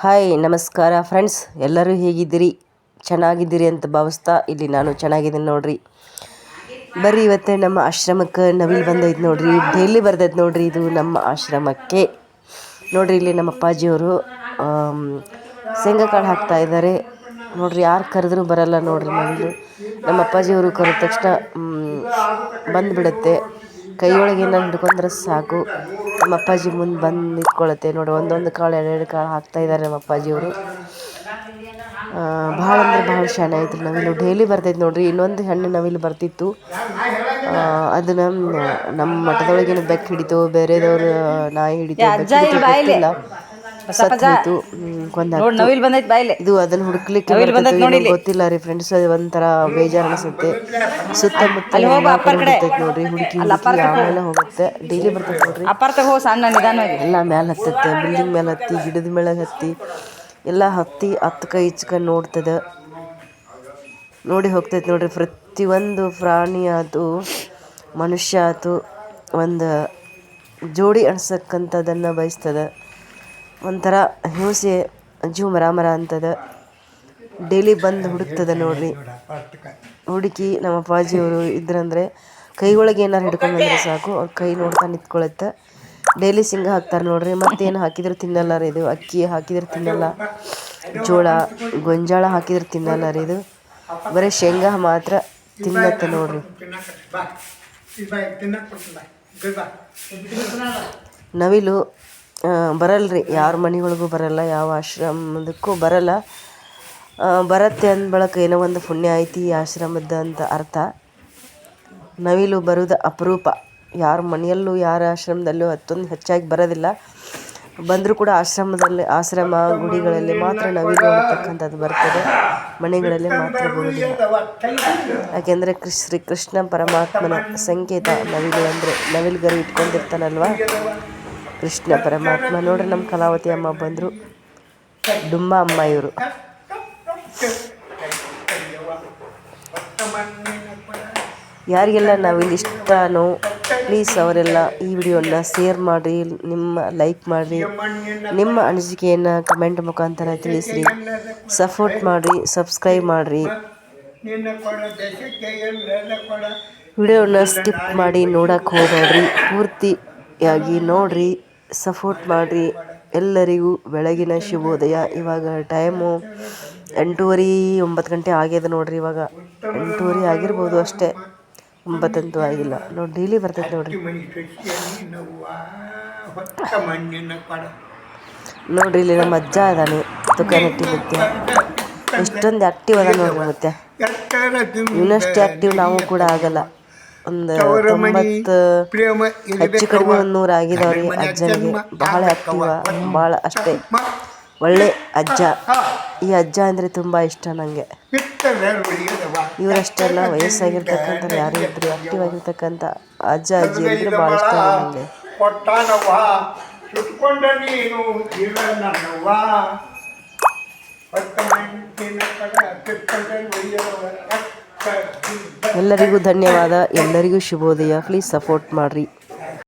Hi, ನಮಸ್ಕಾರ friends. ಎಲ್ಲರೂ ಹೇಗಿದ್ದೀರಿ? ಚೆನ್ನಾಗಿದ್ದೀರಿ ಅಂತ ಭಾವಿಸ್ತಾ ಇಲ್ಲಿ ನಾನು ಚೆನ್ನಾಗಿದ್ದೀನಿ ನೋಡ್ರಿ. ಬರ್ರಿ ಇವತ್ತು ನಮ್ಮ ಆಶ್ರಮಕ್ಕೆ ನವಿಲ್ ಬಂದೈತೆ ನೋಡ್ರಿ. ಡೈಲಿ ಬರ್ತೈತೆ ನೋಡ್ರಿ ಇದು ನಮ್ಮ ಆಶ್ರಮಕ್ಕೆ. ನೋಡ್ರಿ ಇಲ್ಲಿ ನಮ್ಮ ಅಪ್ಪಾಜಿಯವರು ಶೇಂಗಾಕಾಳು ಶೇಂಗಾ ಕಾಳು ಹಾಕ್ತಾ ಇದ್ದಾರೆ. ನೋಡ್ರಿ ಯಾರು ಕರೆದ್ರೂ ಬರಲ್ಲ ನೋಡ್ರಿ ನವಿಲು ನಮ್ಮ ಅಪ್ಪಾಜಿಯವರು ಕರೆದ ತಕ್ಷಣ ಬಂದ್ಬಿಡುತ್ತೆ. ಕೈಯೊಳಗೆ ಏನಾರು ಹಿಡ್ಕೊಂಡ್ರೆ ಸಾಕು. ನಮ್ಮ ಅಪ್ಪಾಜಿ ಮುಂದೆ ಬಂದು ನಿಂತ್ಕೊಳ್ಳುತ್ತೆ ನೋಡಿ, ಒಂದೊಂದು ಕಾಳು, ಎರಡೆರಡು ಕಾಳು ಹಾಕ್ತಾ ಇದ್ದಾರೆ ನಮ್ಮ ಅಪ್ಪಾಜಿಯವರು ಭಾಳ ಅಂದ್ರೆ ಭಾಳ ಶಾನೆ ಐತ್ರಿ ನವಿಲು. ಡೈಲಿ ಬರ್ತೈತೆ ನೋಡ್ರಿ. ಇನ್ನೊಂದು ಹೆಣ್ಣು ನವಿಲು ಬರ್ತಿತ್ತು. ಅದನ್ನ ನಮ್ಮ ಮಠದೊಳಗೇನು ಬೆಕ್ಕ ಹಿಡಿತು, ಬೇರೆದವ್ರು ನಾಯಿ ಹಿಡಿತು ಗೊತ್ತಿಲ್ಲ. ಸತ್ತು ಹೋಯ್ತು ಹ್ಮ್, ಕೊಂದಾಕ್ತು. ನೋಡ್ ನವಿಲ್ ಬಂದೈತ್ ಬಾಯ್ಲೆ. ಇದು ಅದನ್ನ ಹುಡುಕ್ಲಿಕ್ಕೆ ಬರ್ತೈತೆ ಏನೋ ಗೊತ್ತಿಲ್ಲ ರೀ ಫ್ರೆಂಡ್ಸ್ ಒಂಥರ ಬೇಜಾರು ಅನಿಸುತ್ತೆ ಸುತ್ತಮುತ್ತ ಹುಡುಕ್ತೈತೆ ನೋಡ್ರಿ ಹುಡುಕಿ ಆಮೇಲೆ ಹೋಗುತ್ತೆ. ಡೈಲಿ ಬರ್ತೈತೆ ನೋಡ್ರಿ. ಅಪಾರ್ಥ ಹೋ ಸಣ್ಣ ನಿಧಾನವಾಗಿ ಎಲ್ಲ ಮ್ಯಾಲೆ ಹತ್ತತ್ತೆ ಬಿಲ್ಡಿಂಗ್ ಮೇಲೆ ಹತ್ತಿ ಗಿಡದ ಮೇಲೆ ಹತ್ತಿ ಎಲ್ಲ ಹತ್ತಿ ಹತ್ತಕ ಇಚ್ಕ ನೋಡ್ತದ. ನೋಡಿ ಹೋಗ್ತೈತೆ ನೋಡ್ರಿ ಪ್ರತಿಯೊಂದು ಪ್ರಾಣಿ ಆತು ಮನುಷ್ಯ ಆತು ಒಂದು ಜೋಡಿ ಅನ್ಸಕ್ಕಂಥದ್ದನ್ನು ಬಯಸ್ತದ. ಒಂಥರ ಹಿಂಸೆ ಜೀವ ಮರ ಮರ ಅಂತದ. ಡೈಲಿ ಬಂದು ಹುಡುಕ್ತದ ನೋಡ್ರಿ. ಹುಡುಕಿ ನಮ್ಮ ಅಪ್ಪಾಜಿಯವರು ಇದ್ರಂದ್ರೆ ಕೈ ಒಳಗೆ ಏನಾರು ಹಿಡ್ಕೊಂಡು ಬಂದ್ರೆ ಸಾಕು. ಅವ್ರ ಕೈ ನೋಡ್ತಾ ನಿಂತ್ಕೊಳತ್ತೆ. ಡೈಲಿ ಸಿಂಗ ಹಾಕ್ತಾರೆ ನೋಡ್ರಿ. ಮತ್ತೇನು ಹಾಕಿದ್ರು ತಿನ್ನಲ್ಲ ರೀ ಇದು. ಅಕ್ಕಿ ಹಾಕಿದ್ರೆ ತಿನ್ನಲ್ಲ. ಜೋಳ, ಗೊಂಜಾಳ ಹಾಕಿದ್ರೆ ತಿನ್ನಲ್ಲ ರೀ ಇದು. ಬರೀ ಶೇಂಗಾ ಮಾತ್ರ ತಿನ್ನತ್ತೆ ನೋಡ್ರಿ. ನವಿಲು ಆ, ರೀ ಯಾರ ಮನೆಗಳಿಗೂ ಬರಲ್ಲ ಯಾವ ಆಶ್ರಮದಕ್ಕೂ ಬರಲ್ಲ. ಬರುತ್ತೆ ಅಂದ ಬಳಕ ಏನೋ ಒಂದು ಪುಣ್ಯ ಐತಿ ಆಶ್ರಮದ ಅಂತ ಅರ್ಥ. ನವಿಲು ಬರೋದು ಅಪರೂಪ. ಯಾರ ಮನೆಯಲ್ಲೂ ಯಾರ ಆಶ್ರಮದಲ್ಲೂ ಅಷ್ಟೊಂದು ಹೆಚ್ಚಾಗಿ ಬರೋದಿಲ್ಲ. ಬಂದರೂ ಕೂಡ ಆಶ್ರಮದಲ್ಲಿ ಆಶ್ರಮ ಗುಡಿಗಳಲ್ಲಿ ಮಾತ್ರ ನವಿಲು ಅಂತಕ್ಕಂಥದ್ದು ಬರ್ತದೆ. ಮನೆಗಳಲ್ಲಿ ಮಾತ್ರ ಬರುವುದಿಲ್ಲ. ಯಾಕೆಂದರೆ ಕೃಷ್ ಶ್ರೀ ಕೃಷ್ಣ ಪರಮಾತ್ಮನ ಸಂಕೇತ ನವಿಲು ಅಂದರೆ ನವಿಲುಗರಿ ಇಟ್ಕೊಂಡಿರ್ತಾನಲ್ವಾ? ಕೃಷ್ಣ ಪರಮಾತ್ಮ. ನೋಡ್ರಿ ನಮ್ಮ ಕಲಾವತಿ ಅಮ್ಮ ಬಂದರು. ಡುಮ್ಮ ಅಮ್ಮ ಇವರು. ಯಾರಿಗೆಲ್ಲ ನಾವಿಲ್ಲಿ ಇಷ್ಟನೋ ಪ್ಲೀಸ್ ಅವರೆಲ್ಲ ಈ ವಿಡಿಯೋನ ಶೇರ್ ಮಾಡಿ ನಿಮ್ಮ ಲೈಕ್ ಮಾಡಿರಿ, ನಿಮ್ಮ ಅನಿಸಿಕೆಯನ್ನು ಕಮೆಂಟ್ ಮುಖಾಂತರ ತಿಳಿಸ್ರಿ. ಸಪೋರ್ಟ್ ಮಾಡಿರಿ ಸಬ್ಸ್ಕ್ರೈಬ್ ಮಾಡಿರಿ. ವಿಡಿಯೋನ ಸ್ಕಿಪ್ ಮಾಡಿ ನೋಡೋಕ್ಕೆ ಹೋಗಬೇಡ್ರಿ. ಪೂರ್ತಿಯಾಗಿ ನೋಡ್ರಿ. ಸಪೋರ್ಟ್ ಮಾಡಿರಿ. ಎಲ್ಲರಿಗೂ ಬೆಳಗಿನ ಶುಭೋದಯ. ಇವಾಗ ಟೈಮು ಎಂಟೂವರೆ ಒಂಬತ್ತು ಗಂಟೆ ಆಗ್ಯದ ನೋಡ್ರಿ ಇವಾಗ. ಎಂಟೂವರೆ ಆಗಿರ್ಬೋದು ಅಷ್ಟೇ. ಒಂಬತ್ತಂತೂ ಆಗಿಲ್ಲ. ನೋಡಿ ಡೈಲಿ ಬರ್ತೈತೆ ನೋಡ್ರಿ. ನೋಡ್ರಿ ಇಲ್ಲಿ ನಮ್ಮ ಅಜ್ಜ ಅದಾನೆ ತುಕ ನೆಟ್ಟಿ ಮತ್ತೆ ಎಷ್ಟೊಂದು ಆ್ಯಕ್ಟಿವ್ ಅದ ನೋಡ್ರಿ ಮತ್ತೆ. ಇನ್ನಷ್ಟು ಆ್ಯಕ್ಟಿವ್ ನಾವು ಕೂಡ ಆಗಲ್ಲ. ಒಂದು ತೊಂಬತ್ತು ಹೆಚ್ಚು ಕಡಿಮೆ ಒಂದು ನೂರು ಆಗಿದವ್ರಿ ಅಜ್ಜನಿಗೆ ಬಹಳ ಆ್ಯಕ್ಟಿವ್ ಬಹಳ ಅಷ್ಟೇ. ಒಳ್ಳೆ ಅಜ್ಜ. ಈ ಅಜ್ಜ ಅಂದ್ರೆ ತುಂಬಾ ಇಷ್ಟ ನನಗೆ ಇವರಷ್ಟೆಲ್ಲ ವಯಸ್ಸಾಗಿರ್ತಕ್ಕಂಥ ಯಾರು ಇದ್ರು ಆಕ್ಟಿವ್ ಆಗಿರ್ತಕ್ಕಂಥ ಅಜ್ಜ ಅಜ್ಜಿ ಅಂದ್ರೆ ಬಹಳ ಇಷ್ಟ ನನಗೆ ನೀನು ಎಲ್ಲರಿಗೂ ಧನ್ಯವಾದ. ಎಲ್ಲರಿಗೂ ಶುಭೋದಯ. ಪ್ಲೀಸ್ ಸಪೋರ್ಟ್ ಮಾಡಿರಿ.